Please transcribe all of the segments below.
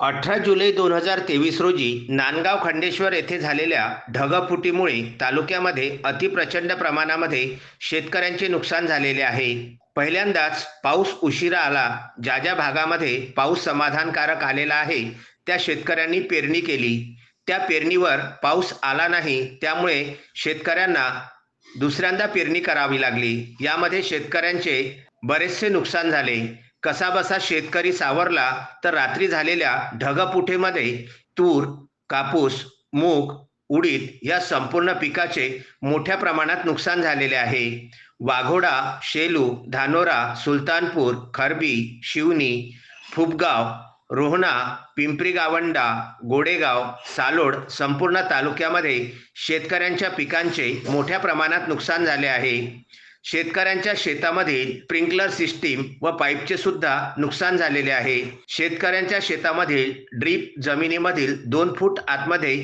अठरा जुलै दोन हजार तेवीस रोजी नांदगाव खंडेश्वर येथे झालेल्या ढगफुटीमुळे तालुक्यामध्ये अतिप्रचंड प्रमाणामध्ये शेतकऱ्यांचे नुकसान झालेले आहे. पहिल्यांदाच पाऊस उशिरा आला. ज्या ज्या भागामध्ये पाऊस समाधानकारक आलेला आहे त्या शेतकऱ्यांनी पेरणी केली. त्या पेरणीवर पाऊस आला नाही त्यामुळे शेतकऱ्यांना दुसऱ्यांदा पेरणी करावी लागली. यामध्ये शेतकऱ्यांचे बरेचसे नुकसान झाले. कसाबसा शेतकरी सावरला तर रात्री झालेल्या ढगपुठेमध्ये तूर कापूस मूग उडीद या संपूर्ण पिकाचे मोठ्या प्रमाणात नुकसान झालेले आहे. वाघोडा शेलू धानोरा सुलतानपूर खरबी शिवनी फुबगाव रोहणा पिंपरी गावंडा गोडेगाव सालोड संपूर्ण तालुक्यामध्ये शेतकऱ्यांच्या पिकांचे मोठ्या प्रमाणात नुकसान झाले आहे. शेतकऱ्यांच्या शेतामधील स्प्रिंकलर सिस्टीम व पाईपचे सुद्धा नुकसान झालेले आहे. शेतकऱ्यांच्या शेतामधील ड्रीप जमिनीमधील दोन फूट आतमध्ये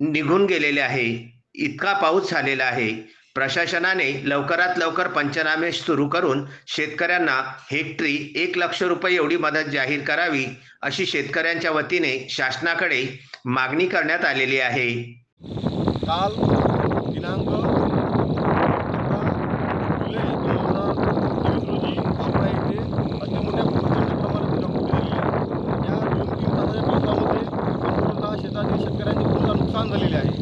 निघून गेलेले आहे. इतका पाऊस झालेला आहे. प्रशासनाने लवकरात लवकर पंचनामे सुरू करून शेतकऱ्यांना हेक्टरी एक लक्ष रुपये एवढी मदत जाहीर करावी अशी शेतकऱ्यांच्या वतीने शासनाकडे मागणी करण्यात आलेली आहे. काल दिनांक अठरा जुलै दोन हजार तेवीस रोजी आमच्या इथे अतिमोठ्या प्रचंड प्रमाणात ढगफुटी झालेली आहे या दोन तीन तासाच्या पावसामध्ये संपूर्ण शेतातील शेतकऱ्यांचे पूर्ण नुकसान झालेले आहे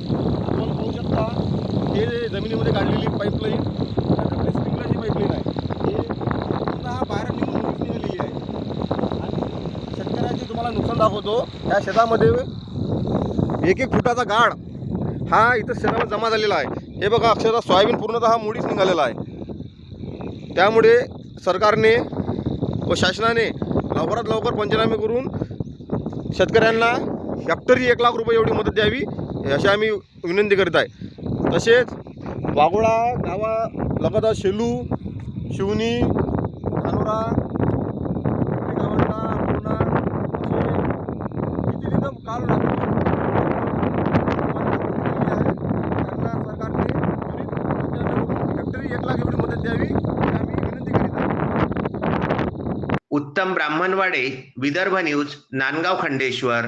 आपण पाहू शकता हे जे जमिनीमध्ये काढलेली पाईपलाईन त्याच्याकडे स्प्रिंकलरची पाईपलाईन आहे. हे बाहेर निघून निघालेली आहे. आणि शेतकऱ्याचे तुम्हाला नुकसान दाखवतो या शेतामध्ये एक एक फुटाचा गाळ हा इथं शेतामध्ये जमा झालेला आहे. हे बघा अक्षरशः सोयाबीन पूर्णतः हा मुडीच निघालेला आहे. त्यामुळे सरकारने व शासनाने लवकरात लवकर पंचनामे करून शेतकऱ्यांना हेक्टरी एक लाख रुपये एवढी मदत द्यावी अशी आम्ही विनंती करीत आहे. तसेच वाघोळा गावा लगत शेलू शिवनी धानोरा पूर्णा असे किती तिथं काल रात्री त्यांना सरकारने एक लाख एवढी मदत द्यावी आम्ही विनंती करीत उत्तम ब्राह्मणवाडे विदर्भ न्यूज नांदगाव खंडेश्वर.